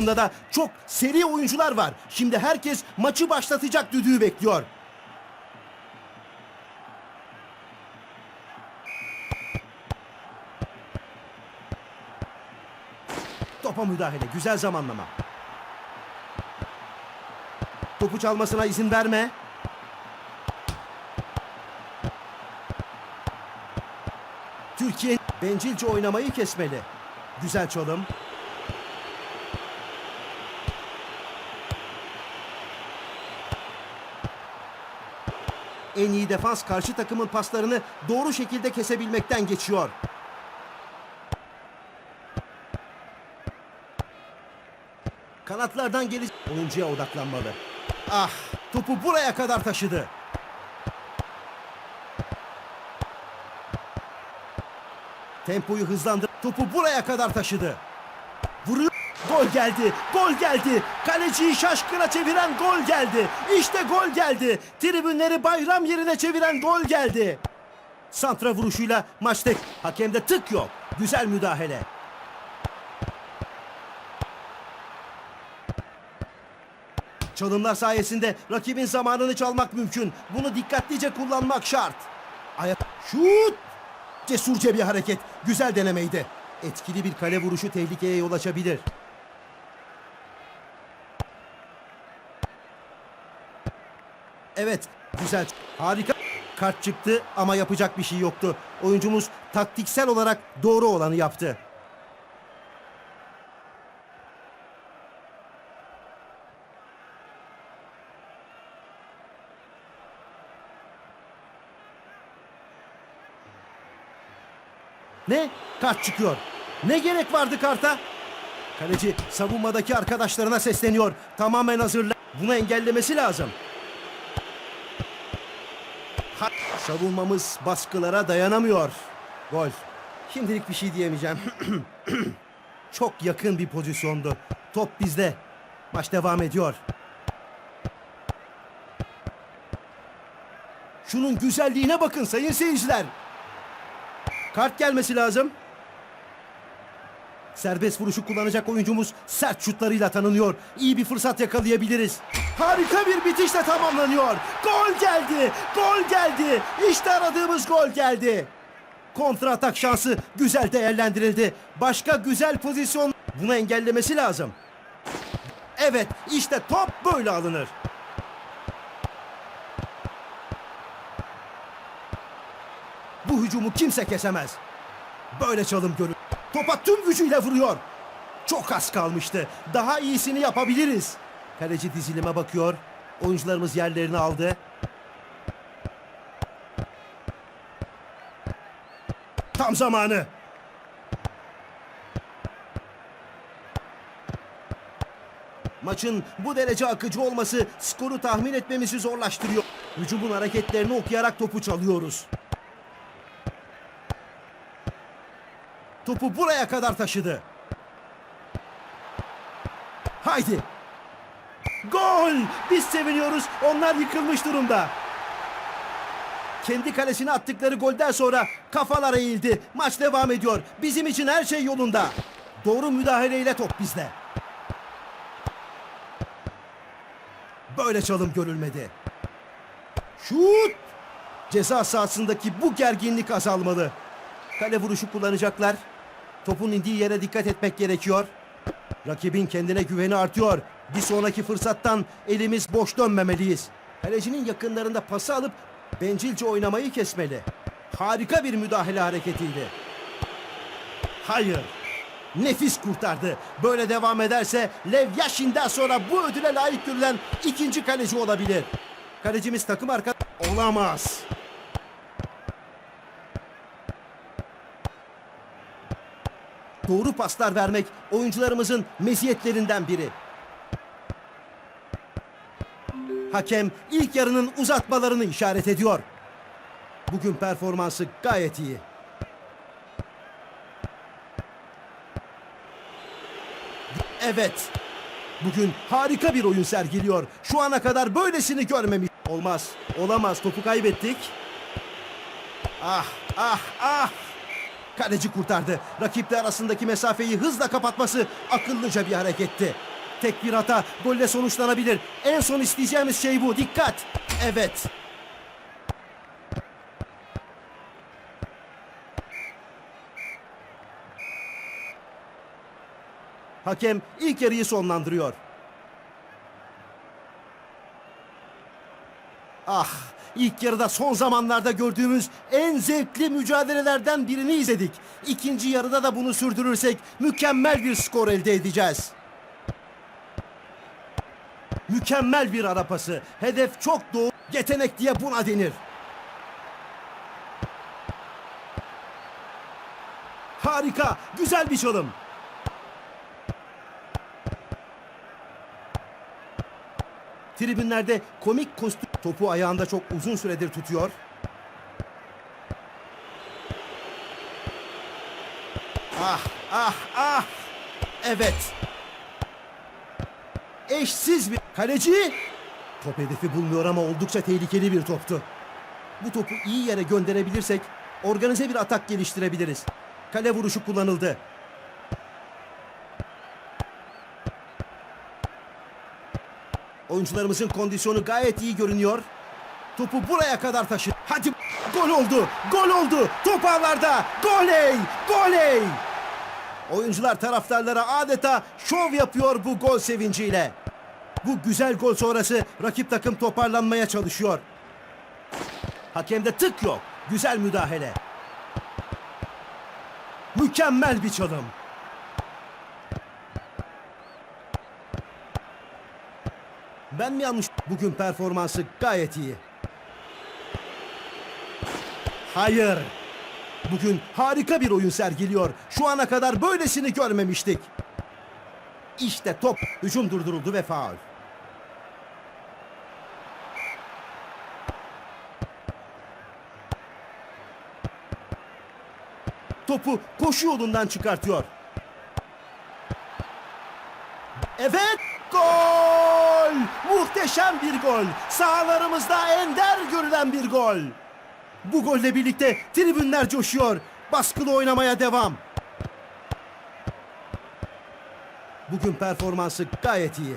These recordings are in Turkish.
takımda da çok seri oyuncular var. Şimdi herkes maçı başlatacak düdüğü bekliyor. Topa müdahale. Güzel zamanlama. Topu çalmasına izin verme. Türkiye bencilce oynamayı kesmeli. Güzel çalım. En iyi defans karşı takımın paslarını doğru şekilde kesebilmekten geçiyor. Kanatlardan gelecek oyuncuya odaklanmalı. Ah, topu buraya kadar taşıdı. Tempoyu hızlandır. Topu buraya kadar taşıdı. Gol geldi. Gol geldi. Kaleciyi şaşkına çeviren gol geldi. İşte gol geldi. Tribünleri bayram yerine çeviren gol geldi. Santra vuruşuyla maçta hakemde tık yok. Güzel müdahale. Çalımlar sayesinde rakibin zamanını çalmak mümkün. Bunu dikkatlice kullanmak şart. Ayak şut! Cesurca bir hareket. Güzel denemeydi. Etkili bir kale vuruşu tehlikeye yol açabilir. Evet, güzel. Harika. Kart çıktı ama yapacak bir şey yoktu. Oyuncumuz taktiksel olarak doğru olanı yaptı. Ne? Kart çıkıyor. Ne gerek vardı karta? Kaleci savunmadaki arkadaşlarına sesleniyor. Tamamen hazırla. Bunu engellemesi lazım. Savunmamız baskılara dayanamıyor. Gol. Şimdilik bir şey diyemeyeceğim. Çok yakın bir pozisyondu. Top bizde. Maç devam ediyor. Şunun güzelliğine bakın sayın seyirciler. Kart gelmesi lazım. Serbest vuruşu kullanacak oyuncumuz sert şutlarıyla tanınıyor. İyi bir fırsat yakalayabiliriz. Harika bir bitişle tamamlanıyor. Gol geldi. Gol geldi. İşte aradığımız gol geldi. Kontra atak şansı güzel değerlendirildi. Başka güzel pozisyon bunu engellemesi lazım. Evet işte top böyle alınır. Bu hücumu kimse kesemez. Böyle çalım görür. Topa tüm gücüyle vuruyor. Çok az kalmıştı. Daha iyisini yapabiliriz. Kaleci dizilime bakıyor. Oyuncularımız yerlerini aldı. Tam zamanı. Maçın bu derece akıcı olması skoru tahmin etmemizi zorlaştırıyor. Hücumun hareketlerini okuyarak topu çalıyoruz. Topu buraya kadar taşıdı. Haydi. Gol! Biz seviniyoruz. Onlar yıkılmış durumda. Kendi kalesine attıkları golden sonra kafalar eğildi. Maç devam ediyor. Bizim için her şey yolunda. Doğru müdahaleyle top bizde. Böyle çalım görülmedi. Şut! Ceza sahasındaki bu gerginlik azalmalı. Kale vuruşu kullanacaklar. Topun indiği yere dikkat etmek gerekiyor. Rakibin kendine güveni artıyor. Bir sonraki fırsattan elimiz boş dönmemeliyiz. Kalecinin yakınlarında pası alıp bencilce oynamayı kesmeli. Harika bir müdahale hareketiydi. Hayır. Nefis kurtardı. Böyle devam ederse Lev Yashin'den sonra bu ödüle layık görülen ikinci kaleci olabilir. Kalecimiz takım arka... Olamaz. Doğru paslar vermek oyuncularımızın meziyetlerinden biri. Hakem ilk yarının uzatmalarını işaret ediyor. Bugün performansı gayet iyi. Evet. Bugün harika bir oyun sergiliyor. Şu ana kadar böylesini görmemiş. Olmaz. Olamaz. Topu kaybettik. Ah, ah, ah. Kaleci kurtardı. Rakipler arasındaki mesafeyi hızla kapatması akıllıca bir hareketti. Tek bir hata golle sonuçlanabilir. En son isteyeceğimiz şey bu. Dikkat. Evet. Hakem ilk yarıyı sonlandırıyor. Ah, ilk yarıda son zamanlarda gördüğümüz en zevkli mücadelelerden birini izledik. İkinci yarıda da bunu sürdürürsek mükemmel bir skor elde edeceğiz. Mükemmel bir ara pası. Hedef çok doğru. Yetenek diye buna denir. Harika, güzel bir çalım. Tribünlerde komik kostüm topu ayağında çok uzun süredir tutuyor. Ah ah ah. Evet. Eşsiz bir kaleci. Top hedefi bulmuyor ama oldukça tehlikeli bir toptu. Bu topu iyi yere gönderebilirsek organize bir atak geliştirebiliriz. Kale vuruşu kullanıldı. Oyuncularımızın kondisyonu gayet iyi görünüyor. Topu buraya kadar taşı. Hadi gol oldu. Gol oldu. Top ağlarda. Goley! Goley! Oyuncular taraftarlara adeta şov yapıyor bu gol sevinciyle. Bu güzel gol sonrası rakip takım toparlanmaya çalışıyor. Hakemde tık yok. Güzel müdahale. Mükemmel bir çalım. Ben mi yanlış? Bugün performansı gayet iyi. Hayır. Bugün harika bir oyun sergiliyor. Şu ana kadar böylesini görmemiştik. İşte top. Hücum durduruldu ve faul. Topu koşu yolundan çıkartıyor. Evet! Muhteşem bir gol. Sahalarımızda ender görülen bir gol. Bu golle birlikte tribünler coşuyor. Baskılı oynamaya devam. Bugün performansı gayet iyi.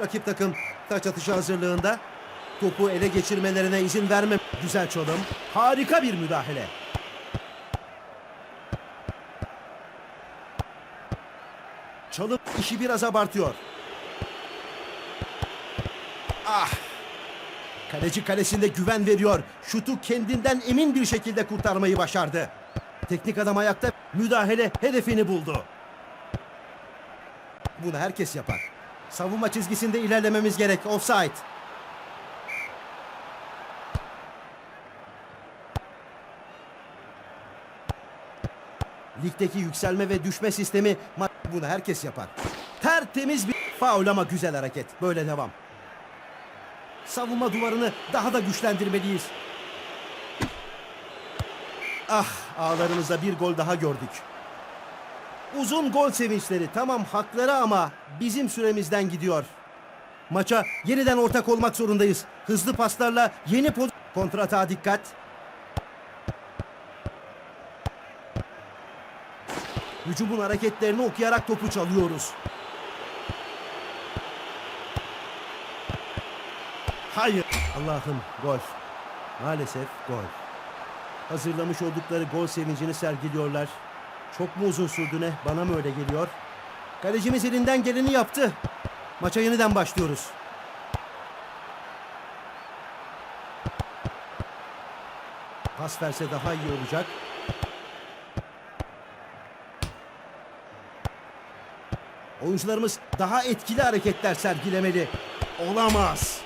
Rakip takım taç atışı hazırlığında. Topu ele geçirmelerine izin verme. Güzel çalım. Harika bir müdahale. Çalıp işi biraz abartıyor. Ah! Kaleci kalesinde güven veriyor. Şutu kendinden emin bir şekilde kurtarmayı başardı. Teknik adam ayakta müdahale hedefini buldu. Bunu herkes yapar. Savunma çizgisinde ilerlememiz gerek. Offside. Ligdeki yükselme ve düşme sistemi bunu herkes yapar. Tertemiz bir faul ama güzel hareket. Böyle devam. Savunma duvarını daha da güçlendirmeliyiz. Ah ağlarımızda bir gol daha gördük. Uzun gol sevinçleri tamam hakları ama bizim süremizden gidiyor. Maça yeniden ortak olmak zorundayız. Hızlı paslarla yeni poz... Kontrata dikkat. Hücumun hareketlerini okuyarak topu çalıyoruz. Hayır. Allah'ım gol. Maalesef gol. Hazırlamış oldukları gol sevincini sergiliyorlar. Çok mu uzun sürdü ne? Bana mı öyle geliyor? Kalecimiz elinden geleni yaptı. Maça yeniden başlıyoruz. Pas verse daha iyi olacak. Oyuncularımız daha etkili hareketler sergilemeli. Olamaz.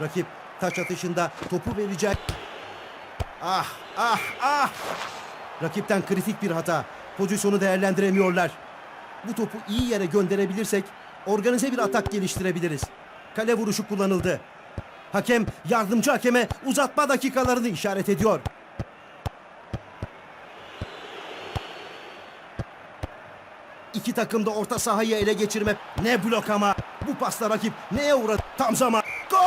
Rakip taç atışında topu verecek. Ah ah ah. Rakipten kritik bir hata. Pozisyonu değerlendiremiyorlar. Bu topu iyi yere gönderebilirsek organize bir atak geliştirebiliriz. Kale vuruşu kullanıldı. Hakem yardımcı hakeme uzatma dakikalarını işaret ediyor. İki takım da orta sahayı ele geçirme. Ne blok ama. Bu pasta rakip neye uğradı? Tam zaman. Gol!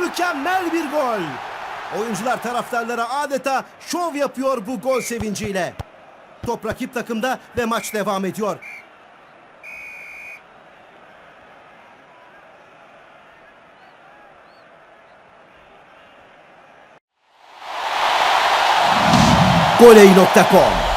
Mükemmel bir gol. Oyuncular taraftarlara adeta şov yapıyor bu gol sevinciyle. Top rakip takımda ve maç devam ediyor. Goley.com